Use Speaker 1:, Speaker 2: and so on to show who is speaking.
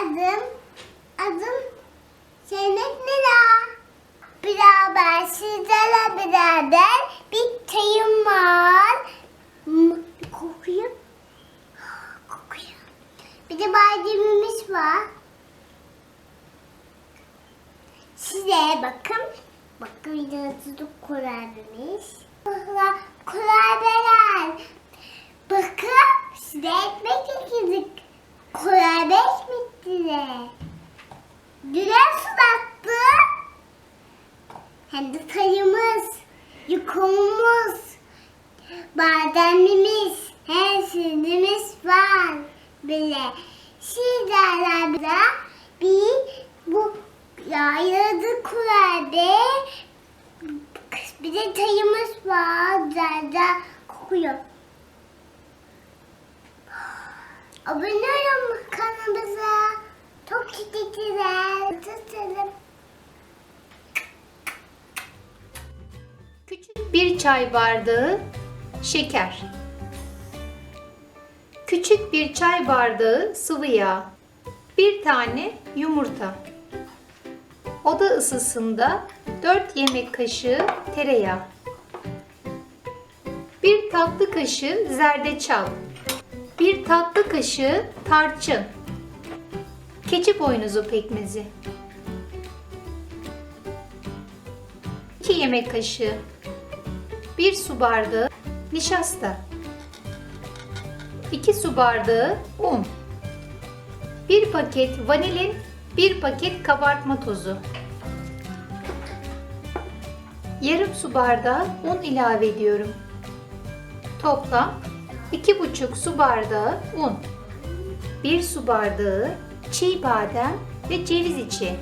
Speaker 1: Adım, adım Zeynep Mira. Beraber sizlerle beraber bir çayım var. Hmm, kokuyor. Kokuyor. Bir de bademimiz var. Size bakın. Bakın videosu kurabiyemiz. Kurabiyeler. Güzel sudattı. Hem de tayımız, yukumumuz, bademimiz, her şeyimiz var bile. Bize bir bu yayladı kurabiye bir de çayımız var. Güzel kokuyor. Abone olun kanalımıza. Çok teşekkürler. Tutalım.
Speaker 2: Küçük bir çay bardağı şeker. Küçük bir çay bardağı sıvı yağ. Bir tane yumurta. Oda ısısında 4 yemek kaşığı tereyağı. Bir tatlı kaşığı zerdeçal. Bir tatlı kaşığı tarçın. Keçi boynuzu pekmezi. 2 yemek kaşığı. 1 su bardağı nişasta. 2 su bardağı un. 1 paket vanilin 1 paket kabartma tozu. Yarım su bardağı un ilave ediyorum. Toplam 2,5 su bardağı un. 1 su bardağı çiğ badem ve ceviz içi